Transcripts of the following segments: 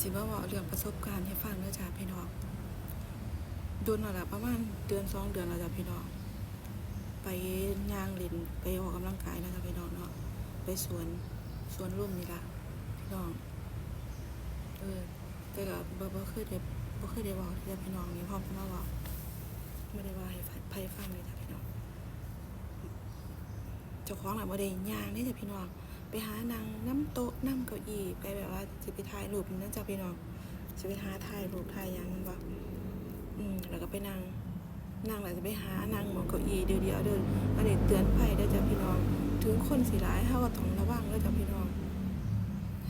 สิว่าเว่าเรื่องประสบการณ์ให้ฟังเด้อจ้าพี่น้องโดนแล้วล่ะประมาณเดือนสองเดือนแล้วจ้าพี่น้อง ไปย่างเล่นไปออกกำลังกายนะจ้าพี่น้องเนาะไปสวนสวนร่มนี่ละพี่น้อง เออแต่ก็บ่บ่เคยได้บ่เคยได้เว้าที่จ้าพี่น้องนี่พร้อมมาเว้าไม่ได้ว่าให้ไผฟังเลยจ้าพี่น้องเจ้าของน่ะบ่ได้ย่างนี่จ้าพี่น้อง ไปหานางน้ำโต๊ะน้ำเก้าอี้ไปแบบว่าจะไปถ่ายรูปนั่นจ้ะพี่น้องจะไปหาถ่ายรูปถ่ายยังมันบ่อืมแล้วก็ไปนั่งนั่งแล้วจะไปหานางหมองเก้าอี้เดียวเดียวเดินอันนี้เตือนภัยเด้อจ้ะพี่น้อง ถึงคนสิหลายเฮาก็ต้องระวังเด้อจ้ะพี่น้อง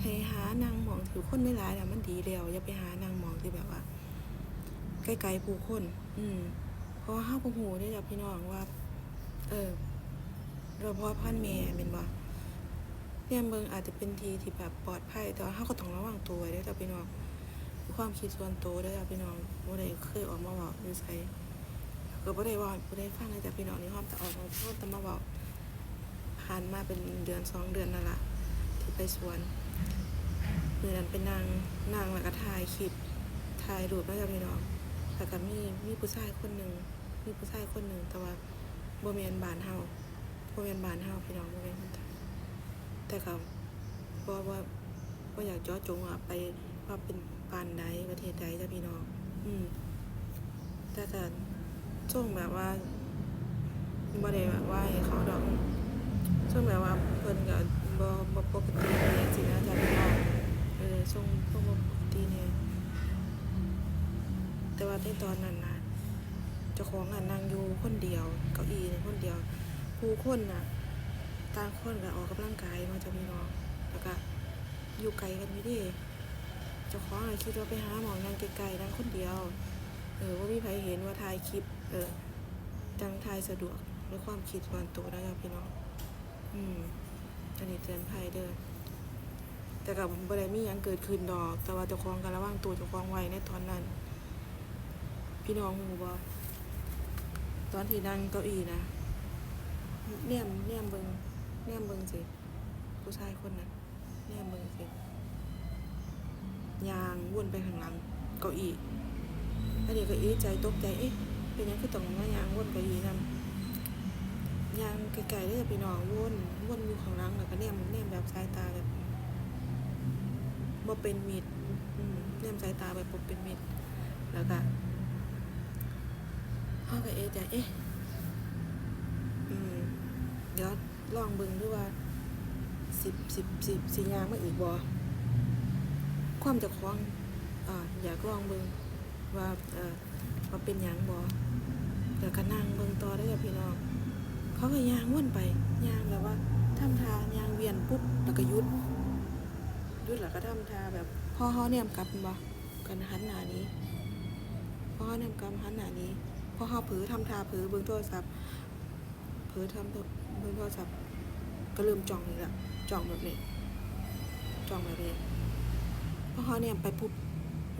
ให้หานางหมองถือคนไม่หลายน่ะมันดีแล้วอย่าไปหานางหมองที่แบบว่าใกล้ๆผู้คน อืมเพราะว่าเฮาบ่ฮู้เด้อจ้ะพี่น้องว่า เออเราพ่อพันแม่แม่นบ่ เนี่ยเมืองอาจจะเป็นทีที่แบบปลอดภัย แต่ว่าเราก็ต้องระวังตัวไว้ด้วยจ้ะพี่น้องความคิดส่วนตัวด้วยจ้ะพี่น้องบ่ได้เคยออกมาบอกหรือใส่ก็บ่ได้ว่าบ่ได้ฟังเลยจ้ะพี่น้องนี่ความแต่ออกมาพูดแต่มาบอกผ่านมาเป็นเดือนสองเดือนนั่นละที่ไปสวนเมื่อนั้นเป็นนางนางแล้วก็ถ่ายคลิปถ่ายรูปแล้วจ้ะพี่น้องแล้วก็มีมีผู้ชายคนหนึ่งมีผู้ชายคนหนึ่งแต่ว่าบ่แม่นบ้านเฮาบ่แม่นบ้านเฮาพี่น้องบ่แม่นคนไทย แต่ก็ว่าว่าว่าอยากเจาะจงอะไปว่าเป็นปานใดประเทศใดจ้ะพี่น้อง อืมแต่แต่ช่วงแบบว่าบ่ได้แบบว่าให้เขาดอกช่วงแบบว่าเพิ่นก็บ่บ่ปกติเลยสินะจ้ะพี่น้องเออช่วงช่วงบ่ปกติเนี่ยแต่ว่าในตอนนั้นน่ะเจ้าของอะนั่งอยู่คนเดียว เก้าอี้คนเดียว ผู้คนน่ะ ต่างคนก็ออกกำลังกายมาจะมีน้องแล้วก็อยู่ไกลกันไม่ดีเจ้าของเลยคิดว่าไปหาหมองนั่งไกลๆนั่งคนเดียว เออว่ามีใครเห็นว่าถ่ายคลิป เออจังถ่ายสะดวกในความคิดส่วนตัวนะครับพี่น้อง อืมอันนี้เตือนภัยเด้อแต่กับบ่ได้มียังเกิดขึ้นดอก แต่ว่าเจ้าของกันระวังตัวเจ้าของไว้ในตอนนั้น พี่น้องหูบ่ตอนที่นั่งเก้าอี้นะเนี่ยมเนี่ยมเบิง เนี่ยมเบิงสิ ผู้ชายคนนั้นเนี่ยมเบิงสิยางวนไปข้างหลังเก้าอี้อันนี้ก็อ๊ะใจตกใจเอ๊ะเป็นยังคือต้องมายางวนเก้าอี้นํยางไกลๆเลยพี่น้องวนวนอยู่ข้างหลังแล้วก็เนี่ยมเนี่ยมแบบสายตาแบบบ่เป็นมิดอืมเนี่ยมสายตาแบบบ่เป็นมิดแล้วก็เขาก็เอใจเอ๊ะ อืมเดี๋ยว ลองเบิ่งดูว่าสิบสิบสิบสียางมาอีกบ่ความจะคล้องอ่าอยากลองเบิ่งว่าเอ่อว่าเป็นหยังบ่เดี๋ยวก็นั่งเบิ่งต่อได้อพี่น้องเขาก็ยางวนไปยางแบบว่าทำทายางเวียนปุ๊บแล้วก็ยุดยุดแล้วก็ทำทาแบบพ่อเขาเนี่ยกลับบ่กันหันหน้านี้พ่อเขาเนี่ยกลับหันหน้านี้พ่อเขาเผือทำทาเผือเบิ่งโทรศัพท์ เผลอทำเบนโทรศัพท์ก็เริ่มจองอีกแล้วจ้องแบบนี้ จองแบบนี้พอเขาเนี่ยไปปุ๊บ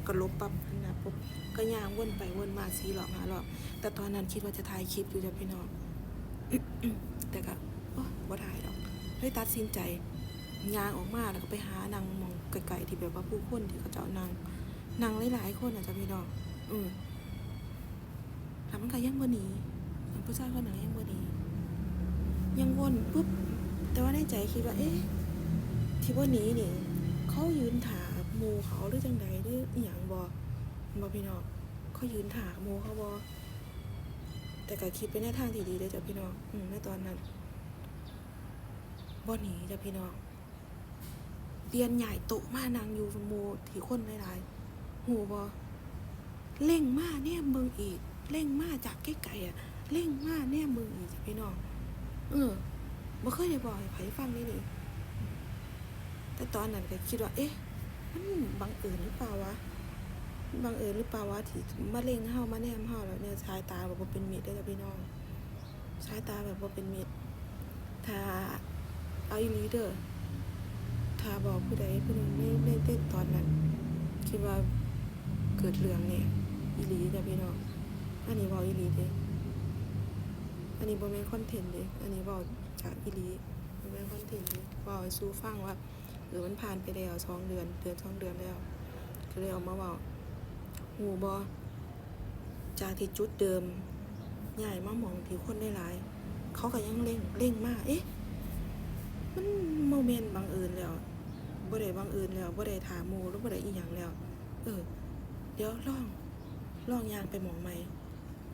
ก็ลบปั๊บนะปุ๊บก็ย่างว่นไปว่นมาสีหลอกหารอบแต่ตอนนั้นคิดว่าจะถ่ายคลิปอยู่จะพี่น้องแต่ก็ว่าถ่ายดอกเลยตัดสินใจย่างออกมาแล้วก็ไปหานางมองไกลๆที่แบบว่าผู้คนที่เขาเจ้านางนางหลายๆคนอะจ้ะพี่น้องอืมแล้วมันก็ยังบ่หนีผู้ชายคนนั้นยังบ่หนี ยังวนปุ๊บ แต่ว่าในใจคิดว่า เอ๊ะที่ว่านี้นี่ เขายืนถาหมูเขาหรือจังใดหรืออย่างบอบอพี่น้องเขายืนถาหมูเขาบอแต่ก็คิดไปในทางที่ดีเลยจ้ะพี่น้องอืมในตอนนั้นบ่หนีจ้ะพี่น้องเรียนใหญ่โตมานางอยู่หมูที่คนหลายๆหูบอเล่งมาแน่เมืองอีก เล่งมาจากใกล้ๆอะ เล่งมาแน่เมืองอีกจ้ะพี่น้อง เออบ่เคยได้บอกให้ไผฟังเลยนี่ แต่ตอนนั้นก็คิดว่า เอ๊ะ มันบังเอิญหรือเปล่าวะ บังเอิญหรือเปล่าวะที่มาเล็งเฮามาแนมเฮาแล้วเนี่ยสายตาแบบบ่เป็นมิตรได้อจ้ะพี่น้องสายตาแบบบ่เป็นมิตรถ้าเอาอีลีเด้อถ้าบอกผู้ใดผู้หนึ่งในในในตอนนั้น คิดว่าเกิดเรื่องเนี่ยอีลีจ้ะพี่น้องอันนี้บอกอีลีเด้ อันนี้บ่แม่นคอนเทนต์เด้อันนี้เว้าจากอีหลีบ่แม่นคอนเทนต์เด้เว้าให้สู่ฟังว่าเออมันผ่านไปแล้วสองเดือนเดือนสองเดือนแล้วก็เลยเออกมาเว่าหูบอจากที่จุดเดิมใหญ่มามองที่คนได้หลายเขาก็ยังเร่งเร่งมากเอ๊ะมันโมเมนต์บังเอิญแล้วบ่ได้บังเอิญแล้วบ่ได้ถามหมู่หรือบ่ได้อีหยังแล้ว เออ เดี๋ยวลองลองยางไปหมองใหม่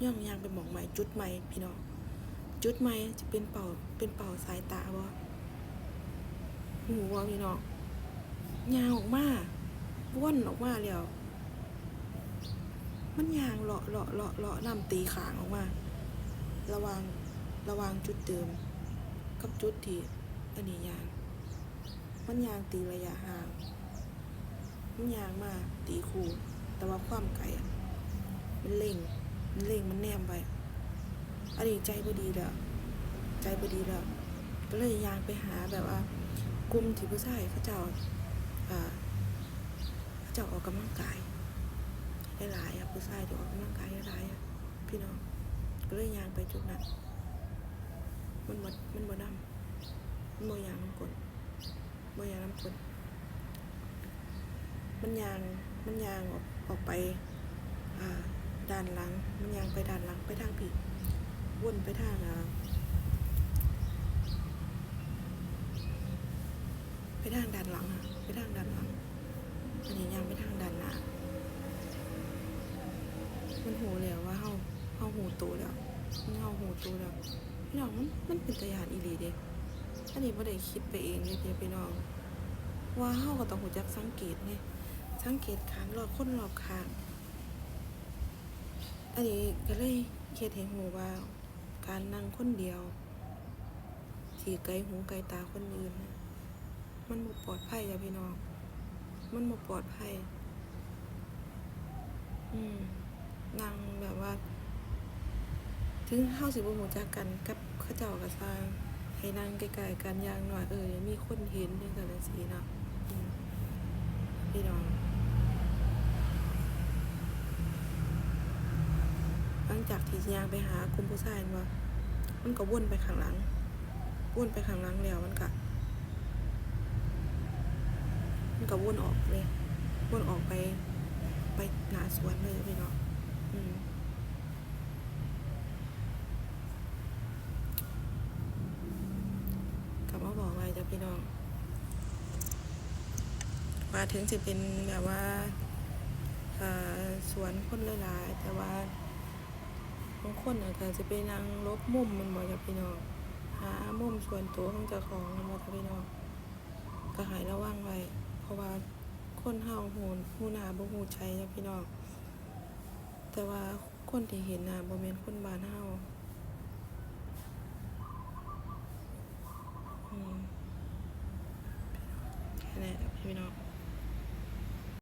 ย่องยางไปหมองใหม่จุดใหม่พี่น้อง จุดใหม่จะเป็นเป่าเป็นเป่าสายตาบ่หูว่าพี่น้องยางออกมาว่นออกมาแล้วมันยางเลาะเลาะเลาะเลาะน้ำตีขางออกมา ระวางระวางจุดเดิม กับจุดที่อันนี้ยาง มันยางตีระยะห่าง มันยางมาตีคูแต่ว่าความไกลมันเล่ง มันเล่งมันแนมไป อันนี้ใจพอดีแล้วใจพอดีแล้ว ก็เลยยางไปหาแบบว่ากลุ่มที่ผู้ชายเขาเจ้าอ่าเขาเจ้าออกกำลังกายหลายๆอะผู้ชายที่ออกกำลังกายหลายๆอะพี่น้องก็เลยยางไปจุดนั้นมันบ่มันบ่นำมันบ่ยางน้ำกลนบ่ยางน้ำกลนมันยางมันยางออกออกไปด้านหลัง มันยางไปด้านหลังไปทางผิด วนไปทางอ่าไปทางด้านหลังอะไปทางด้านหลังอันนี้ยางไปทางด้านหน้ามันหูแล้วว่าเฮาเฮาหูโตแล้วมันเฮาหูโตแล้วพี่น้องมันมันเป็นตะยานอีหลีเด้อันนี้บ่ได้คิดไปเองเลยเด้พี่น้อง ว่าเฮาก็ต้องหูจักสังเกตไงสังเกตข้างรอบคนรอบข้างอันนี้ก็เลยเฮ็ดให้หูว่า การนั่งคนเดียว ที่ไกลหูไกลตาคนอื่น มันบ่ปลอดภัยจ้ะพี่น้อง มันบ่ปลอดภัย อืมนั่งแบบว่า ถึงเฮาสิบ่รู้จักกันกับเขาเจ้าก็สร้างให้นั่งใกลๆกันอย่างหน้อยเออมีคนเห็นจังซั่นจังซี่เนาะพี่น้อง หลัง จากที่ยางไปหากลุ่มผู้ชายว่ามันก็วนไปข้างหลังวนไปข้างหลังแล้วมันก็มันก็วนออกเลยวนออกไป ไปหน้าสวนเลยพี่น้องกลับมาบอกไว้จ้ะพี่น้องว่าถึงจะเป็นแบบว่าสวนคนหลายๆแต่ว่าางคนอาจจะไปนั่งลบมุมมันบอกจะพี่น้องหามุมส่วนตัวของเจ้าของมันบอกจะพี่น้องก็หายระวังไว้ เพราะว่าคนเฮาหูหูหนาบ่หูใจจะพี่น้องแต่ว่าคนที่เห็นน่ะบ่แม่นคนบ้านเฮาอืมแค่นั้นพี่น้อง